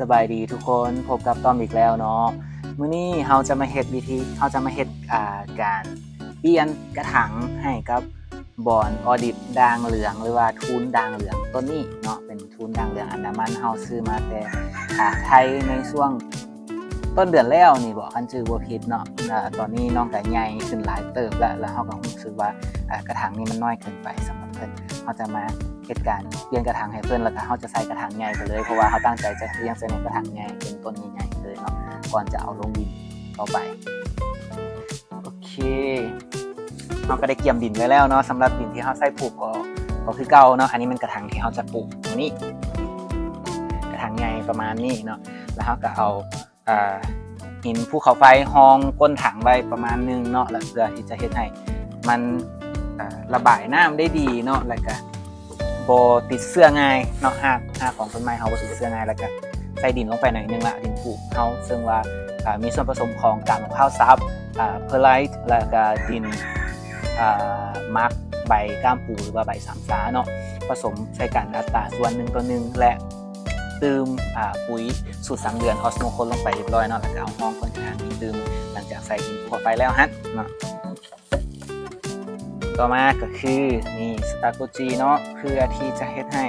สบายดีทุกคนพบกับต้อมอีกแล้วเนาะมื้อนี้เราจะมาเฮ็ดวิธีเราจะมาเฮ็ดอ่าการเปลี่ยนกระถางให้กับบอนออดิบด่างเหลืองหรือว่าทูนด่างเหลืองต้นนี้เนาะเป็นทูนด่างเหลืองอันดามันเฮาซื้อมาแต่อ่าไทยในช่วงต้นเดือนแล้วนี่บอกคันชื่อบ่ผิดเนาะอ่าตอนนี้น้องก็ใหญ่ขึ้นหลายเติบแล้วแล้วเฮาก็รู้สึกว่าอ่ากระถางนี้มันน้อยเกินไปสำหรับเพิ่นเราจะมา เหตุการณ์เปลี่ยนกระถางให้เพิ่อนแล้วก็เฮาจะใส่กระถางใหญ่ไปเลยเพราะว่าเฮาตั้งใจจะเลี้ยงใส่ในกระถางใหญ่เป็นต้นใหญ่ๆเลยเนาะก่อนจะเอาลงดินต่อไปโอเคเราก็ได้เกี่ยมดินไว้แล้วเนาะสำหรับดินที่เฮาใส่ปลูกก็ก็คือเก่าเนาะอันนี้มันกระถางที่เฮาจะปลูกตรงนี้ กระถางใหญ่ประมาณนี้เนาะแล้วเฮาก็เอาหินภูเขาไฟห้องก้นถังไว้ประมาณนึงเนาะแล้วเพื่อที่จะเฮ็ดให้มันระบายน้ำได้ดีเนาะแล้วก็ บติดเสื้อง่ายเนาะหากหากของต้นไม้เฮาบติดเสื้อง่ายแล้วก็ใส่ดินลงไปหน่อยนึงละดินปลูกเฮาซึ่งว่ามีส่วนผสมของกากมะพร้าวซับอ่าเพอร์ไลท์แล้วก็ดินอ่ามักใบก้ามปูหรือว่าใบสามสาเนาะผสมใช้กันอัตราส่วนหนึ่งต่อหนึ่งและตืมปุ๋ยสูตรสามเดือนออสโมโคนลงไปเรียบร้อยเนาะแล้วก็เอาห้องคนทางนี้ตืมหลังจากใส่ดินพอไปแล้วฮะเนาะ ต่อมาก็คือนี่สตาร์โกจีเนาะเพื่อที่จะเฮ็ดให้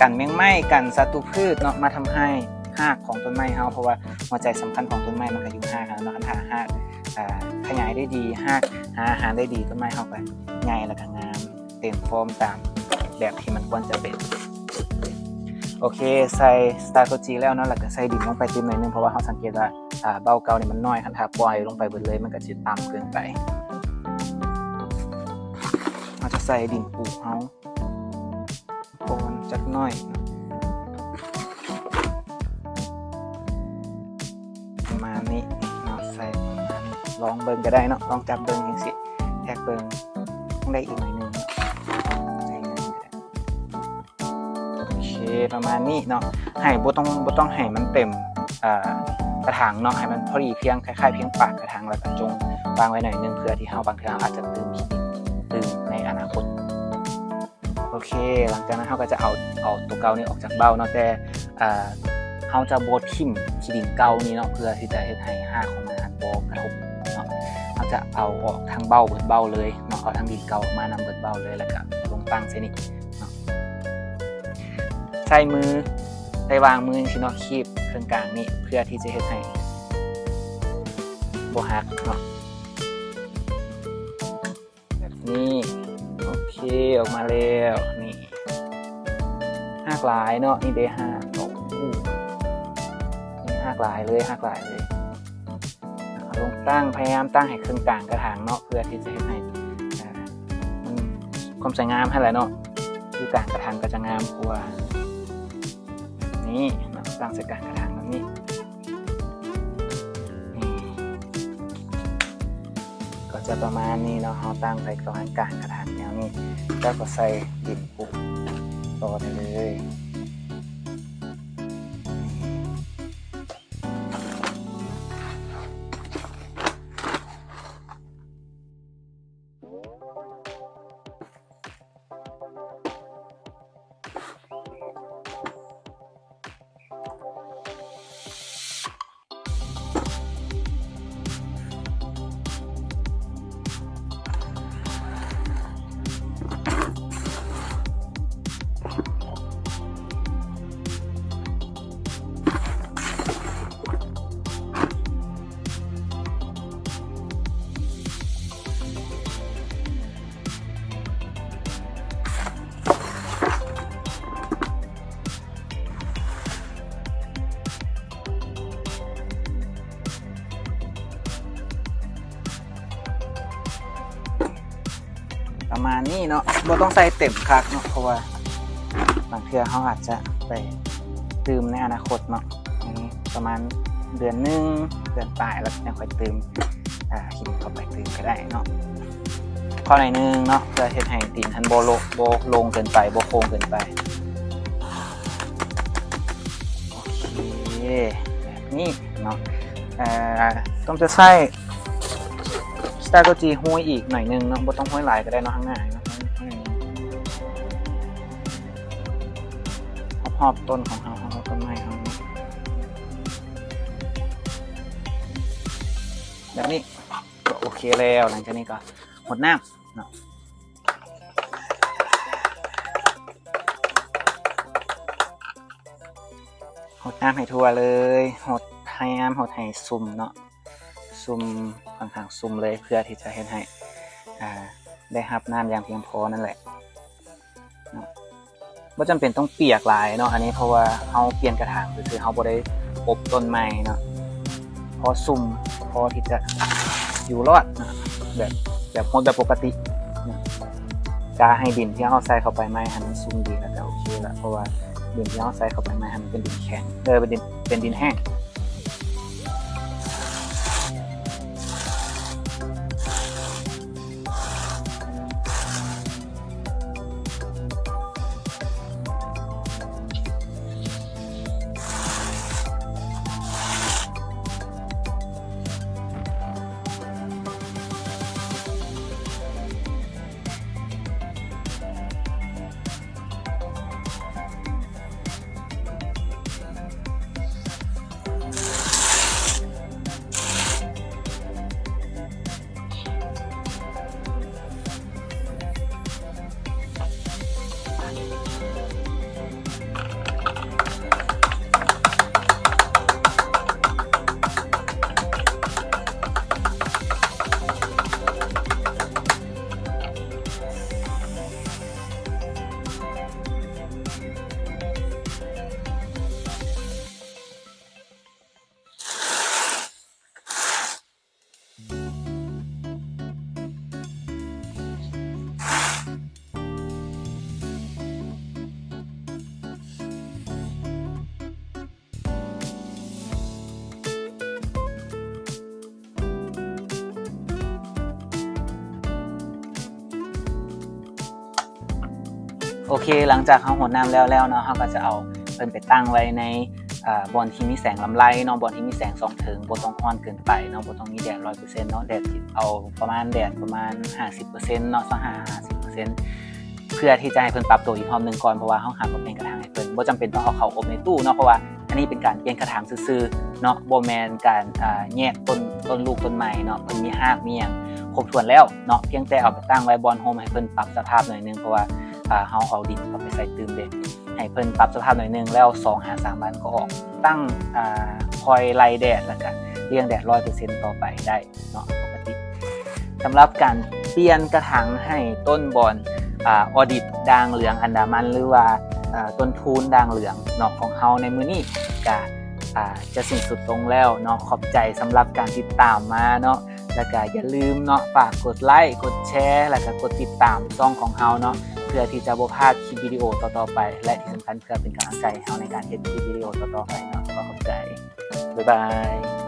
กันแมงไหม้กันศัตรูพืชเนาะมาทำให้หากของต้นไม้เฮาเพราะว่าหัวใจสำคัญของต้นไม้มันก็อยู่หากนะเนาะถ้าหากขยายได้ดีหากหาอาหารได้ดีต้นไม้เฮาก็ใหญ่แล้วก็งามเต็มฟอร์มตามแบบที่มันควรจะเป็นโอเคใส่สตาร์โกจีแล้วเนาะแล้วก็ใส่ดินลงไปติมหน่อยนึงเพราะว่าเขาสังเกตว่าเบ้าเก่าเนี่ยมันน้อยคันถ้าปล่อยลงไปเบิดเลยมันก็จะต่ำเกินไป ใส่ดินปลูกเขาโอนจักหน่อยประมาณนี้เนาะใส่ประมาณนี้ลองเบิ่งก็ได้เนาะลองจับเบิ่งอย่างสิแทกเบิ่งต้องได้อีกหน่อยนึงใส่หน่อยนึงก็ได้โอเคประมาณนี้เนาะให้บ่ต้องบ่ต้องให้มันเต็มอ่ากระถางเนาะให้มันพอดีเพียงคล้ายๆเพียงปากกระถางแล้วก็จงวางไว้หน่อยนึงเพื่อที่เฮาบางครั้งอาจจะตื่นขี้ อเค หลังจากนั้นเฮาก็จะเอาเอาตัวเก่านี่ออกจากเบ้าเนาะแต่เฮาจะบ่ทิ่มขี้ดินเก่านี่เนาะเพื่อที่จะเฮ็ดให้ห้าของมันบกระทบเนาะเฮาจะเอาออกทั้งเบ้าเบิดเบ้าเลยเนาะเอาทั้งดินเก่าออกมานำเบิดเบ้าเลยแล้วก็ลงตั้งเส้นนี้ใช้มือได้วางมือที่นาะคีบเครื่องกลางนี่เพื่อที่จะเฮ็ดให้บ่หักเนาะแบบนี้ อเคออกมาแล้วนี่หักลายเนาะนี่ได้หักโอ้โหนี่หักลายเลยหักลายเลยเอาลงตั้งพยายามตั้งให้เครื่องกลางกระถางเนาะเพื่อที่จะให้มันความสวยงามให้แหละเนาะคือกลางกระถางก็จะงามกว่านี่ตั้งใส่กลางกระถาง จะประมาณนี้เนาะเราตั้งไปกลางกลางกระถางแนวนี้ แล้วก็ใส่ดินปลูกต่อไปเลย นี้เนาะบ่ต้องใส่เต็มคักเนาะเพราะว่าบางเทื่อเขาอาจจะไปตืมในอนาคตเนาะนี้ประมาณเดือนหนึงเดือนปลายแล้วยังค่อยตืมอ่าคิดเข้าไปตืมก็ได้เนาะข้อไหนอยนึงเนาะเพื่อเฮ็ดให้ตีนทันโบโลโบลงเกินไปโบโค้งเกินไปโอเคแบบนี้เนาะเอ่อต้องจะใส่สตาร์โกจีห้อยอีกหน่อยนึงเนาะบ่ต้องห้อยหลายก็ได้เนาะข้างหน้า หอบต้นของเขาเขาต้นไม้เขาแบบนี้ก็โอเคแล้วหลังจากนี้ก็หดน้ำเนาะหดน้ำให้ทั่วเลยหดให้น้ำหดให้ซุ่มเนาะซุ่มข้างๆซุ่มเลยเพื่อที่จะเห็นให้ได้รับน้ำอย่างเพียงพอนั่นแหละ ไม่จำเป็นต้องเปียกหลายเนาะอันนี้เพราะว่าเขาเปลี่ยนกระถางคือเขาบ่ได้อบต้นไม้เนาะพอซุ่มพอที่จะอยู่รอดนะแบบแบบคนแบบปกตินะกาให้ดินที่เขาใส่เข้าไปไม่ให้มันซุ่มดีแล้วก็โอเคละเพราะว่าดินที่เขาใส่เข้าไปไม่ให้มันเป็นดินแข็งเออเป็นดินเป็นดินแห้ง โอเค หลังจากเขาหดน้ำแล้วแล้วเนาะเขาก็จะเอาเพิ่นไปตั้งไว้ในอ่าบอลที่มีแสงลำไรเนาะบอลที่มีแสงส่องถึงบ่ต้องร้อนเกินไปเนาะบ่ต้องมีแดด100%เปอร์เซ็นต์เนาะแดดเอาประมาณแดดประมาณ 50%เปอร์เซ็นต์เนาะ25 50%เปอร์เซ็นต์เพื่อที่จะให้เพิ่นปรับตัวอีกรอบหนึงก่อนเพราะว่าเฮาหาบ่เป็นกระถางให้เพิ่นบ่จำเป็นต้องเอาเขาอบในตู้เนาะเพราะว่าอันนี้เป็นการเปลี่ยนกระถางซื่อๆเนาะบ่แม่นการแยกต้นต้นลูกต้นไม้เนาะเพิ่นมีรากมีหยังครบถ้วนแล้วเนาะเพียงแต่เอาไปตั้งไว้บอนโฮมให้เพิ่นปรับสภาพหน่อยนึงเพราะว่า อ่าเฮาเอาดินเข้าไปใส่ตืมเด็ให้เพิ่นปรับสภาพหน่อยหนึงแล้ว2หา3วันก็ออกตั้งอ่าคอยไล่แดดแล้วก็เลี้ยงแดด100%ต่อไปได้เนาะปกติสำหรับการเปลี่ยนกระถางให้ต้นบอนอ่าออดิบด่างเหลืองอันดามันหรือว่าอ่าต้นทูนด่างเหลืองเนาะของเฮาในมือนี้ก็อ่าจะสิ้นสุดลงแล้วเนาะขอบใจสำหรับการติดตามมาเนาะแล้วก็อย่าลืมเนาะฝากกดไลค์กดแชร์แล้วก็กดติดตามช่องของเฮาเนาะ พื่อที่จะบ่พลาดคลิปวิดีโอต่อๆไป และที่สำคัญเพื่อเป็นกำลังใจให้เราในการเฮ็ดคลิปวิดีโอต่อๆไปเนาะก็ขอบใจบ๊ายบาย